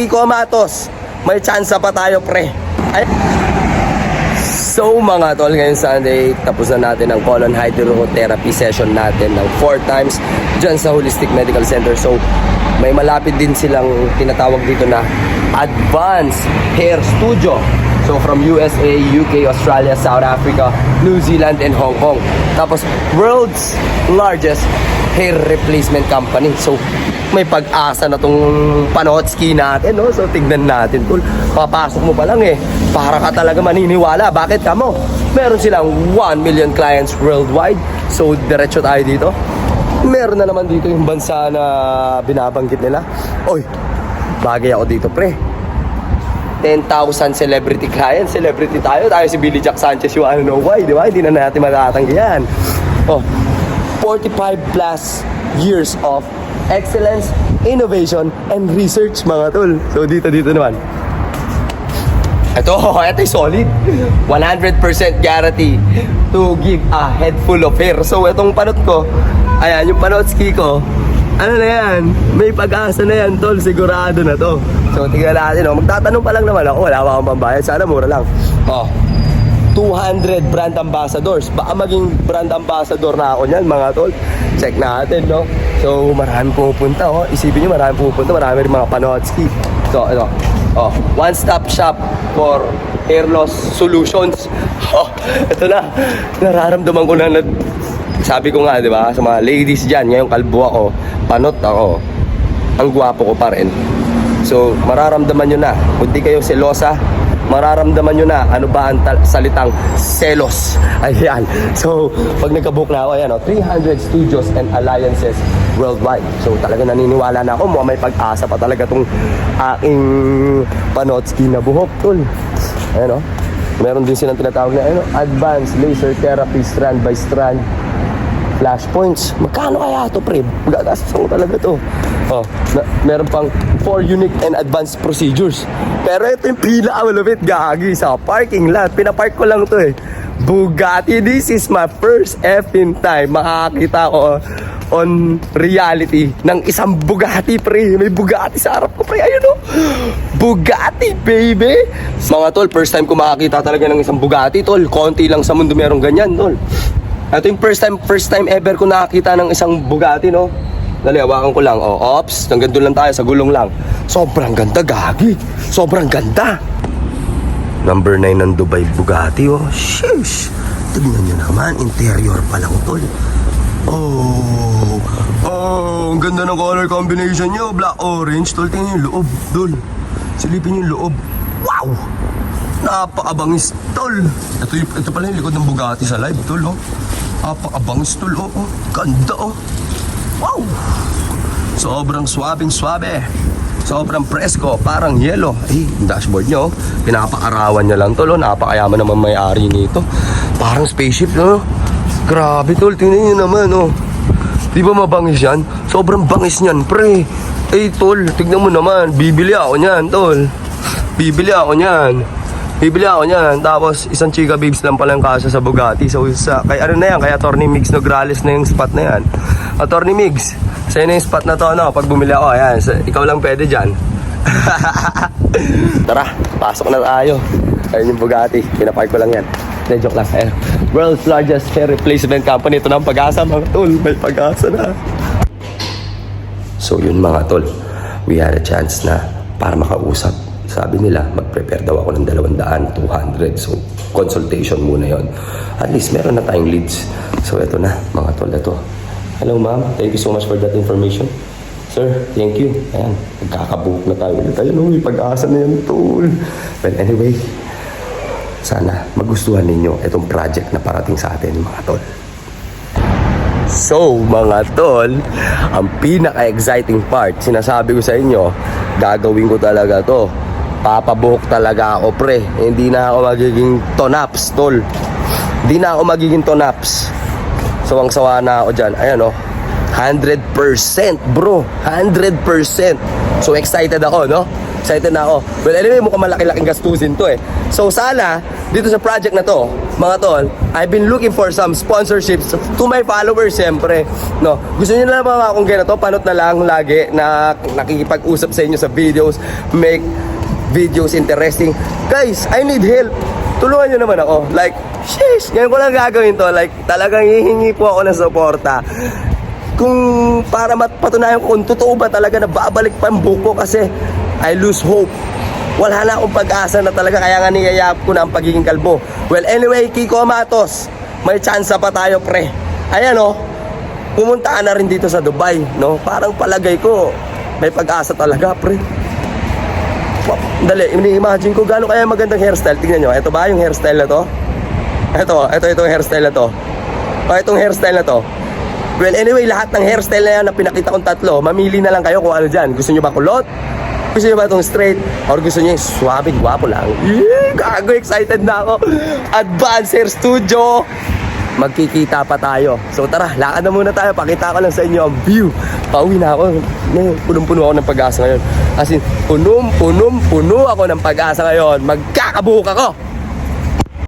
Kiko Matos, may chance pa tayo pre. Ay. So mga tol, ngayong Sunday, tapos na natin ang colon hydrotherapy session natin ng 4 times dyan sa Holistic Medical Center. So may malapit din silang tinatawag dito na Advanced Hair Studio. So from USA, UK, Australia, South Africa, New Zealand, and Hong Kong. Tapos world's largest hair replacement company. So may pag-asa na tong panotski natin, no? So, tignan natin, tol. Papasok mo pa lang eh. Para ka talaga maniniwala. Bakit ka mo? Meron silang 1 million clients worldwide. So, diretso tayo dito. Meron na naman dito yung bansa na binabanggit nila. Oy, bagay ako dito, pre. 10,000 celebrity clients. Celebrity tayo. Tayo si Billy Jack Sanchez, you wanna know why, di ba? Hindi na natin matatanggi yan. Oh, 45 plus years of excellence, innovation, and research, mga tol. So, dito, dito naman. Ito, ito solid. 100% guarantee to give a head full of hair. So, itong panot ko, ayan, yung panotski ko, ano na yan, may pag-asa na yan, tol. Sigurado na to. So, tingnan natin, oh. Magtatanong pa lang naman ako. Wala akong pambayad. Sana mura lang. Oh, 200 brand ambassadors. Baka maging brand ambassador na ako niyan, mga tol. Check natin, no? So, marami pumupunta, oh. Isipin nyo, marami pumupunta. Marami rin mga panotski. So, ito. Oh, one-stop shop for hair loss solutions. Oh, ito na. Nararamdaman ko na na sabi ko nga, di ba, sa mga ladies dyan, ngayong kalbo ako, panot ako, ang gwapo ko pa rin. So, mararamdaman nyo na, kung kayo selosa, mararamdaman nyo na ano ba ang salitang selos. Ayan. So, pag nagkabook na ako, ayan, oh, 300 studios and alliances worldwide. So, talaga naniniwala na ako, mukhang may pag-asa pa talaga tong aking panotski na buhok, tol. Ayan, oh. Meron din silang tinatawag na ano, advanced laser therapy strand by strand flashpoints. Magkano kaya ito, pre? Gagastos mo talaga to. Oh, na, meron pang 4 unique and advanced procedures. Pero ito yung pinakamalupit gagi sa parking lot. Pinapark ko lang to eh. Bugatti, this is my first effing time makakita ko on reality ng isang Bugatti, pre. May Bugatti sa harap ko, pre. Ayun, oh. Bugatti, baby. Mga tol, first time ko makakita talaga ng isang Bugatti, tol. Konti lang sa mundo merong ganyan, tol. Ito yung first time, first time ever ko nakakita ng isang Bugatti, no? Dali, hawakan ko lang. Oh, ops, hanggang doon lang tayo, sa gulong lang. Sobrang ganda, gagi. Sobrang ganda. Number 9 ng Dubai Bugatti, oh. Sheesh. Tignan nyo naman, interior pa lang, tol. Oh, oh, ang ganda ng color combination nyo. Black, orange, tol. Tingnan yung loob, tol. Silipin yung loob. Wow! Napakabangis, tol. Ito, ito pala yung likod ng Bugatti sa live, tol, oh. Napakabangis, tol, oh. oh. Ganda, oh. Wow! Sobrang swabing swabe. Sobrang presko, parang yelo. Eh, dashboard nyo, oh. pinapakarawan niya lang, tol, oh. Napakayaman naman may-ari nito. Parang spaceship, no? Grabe, tol. Tingnan nyo naman, oh. Di ba mabangis yan? Sobrang bangis niyan, pre. Eh, tol, tignan mo naman. Bibili ako niyan, tol. Bibili ako niyan. Bibili ako niyan. Tapos, isang chika babes lang pala yung kasya sa Bugatti. So, sa, kay ano na yan, kay Attorney Migs Nograles na yung spot na yan. Attorney Migs, sa'yo na yung spot na to, ano, pag bumili ako, ayan, sa, ikaw lang pwede dyan. Tara, pasok na tayo. Ayun yung Bugatti, pinapark ko lang yan. Hindi, joke lang. Ayun. World's largest hair replacement company. Ito na ang pag-asa, mga tol. May pag-asa na. So yun mga tol, we had a chance na para makausap. Sabi nila, mag-prepare daw ako ng 200, 200. So, consultation muna yon. At least, meron na tayong leads. So, eto na, mga tol, eto. Hello, ma'am. Thank you so much for that information. Sir, thank you. Ayan, magkakabook na tayo ulit. Ayun, may pag-asa na yan, tol. Well, anyway, sana magustuhan ninyo itong project na parating sa atin, mga tol. So, mga tol, ang pinaka-exciting part, sinasabi ko sa inyo, gagawin ko talaga to. Papabuhok talaga ako, pre. Hindi na ako magiging tonaps, tol. Hindi na ako magiging tonaps. Sawang-sawa na ako dyan. Ayan, oh. 100% bro. 100%. So, excited ako, no? Excited na ako. Well, anyway, mukhang malaki-laking gastusin to eh. So, sana, dito sa project na to, mga tol, I've been looking for some sponsorships to my followers, siyempre. No, gusto niyo na ba akong ganito, panot na lang lagi na nakikipag-usap sa inyo sa videos, make videos interesting. Guys, I need help. Tulungan niyo naman ako. Like, sheesh, ngayon ko lang gagawin to. Like, talagang hihingi po ako ng suporta kung para mapatunayan ko kung totoo ba talaga na babalik pa ang buko kasi I lose hope. Wala na akong pag-asa na talaga kaya nga niyayap ko na ang pagiging kalbo. Well, anyway, Kiko Matos, may chance pa tayo, pre. Ayan, oh. Pumunta na rin dito sa Dubai, no? Parang palagay ko, may pag-asa talaga, pre. Dali, ini-imagine ko gaano kaya magandang hairstyle. Tingnan nyo, ito ba yung hairstyle na to? Ito, ito, ito yung hairstyle na to. O, itong hairstyle na to. Well, anyway, lahat ng hairstyle na yan na pinakita kong tatlo, mamili na lang kayo kung ano dyan. Gusto nyo ba kulot? Gusto nyo ba itong straight? Or gusto nyo yung suabe, gwapo lang? Yee, gago, excited na ako. Advance Hair Studio. Magkikita pa tayo. So tara, lakad na muna tayo. Pakita ko lang sa inyo ang view. Pauwi na ako. Punong-puno ako ng pag-asa ngayon. As in, punong-punong-puno ako ng pag-asa ngayon. Magkakabuhok ako.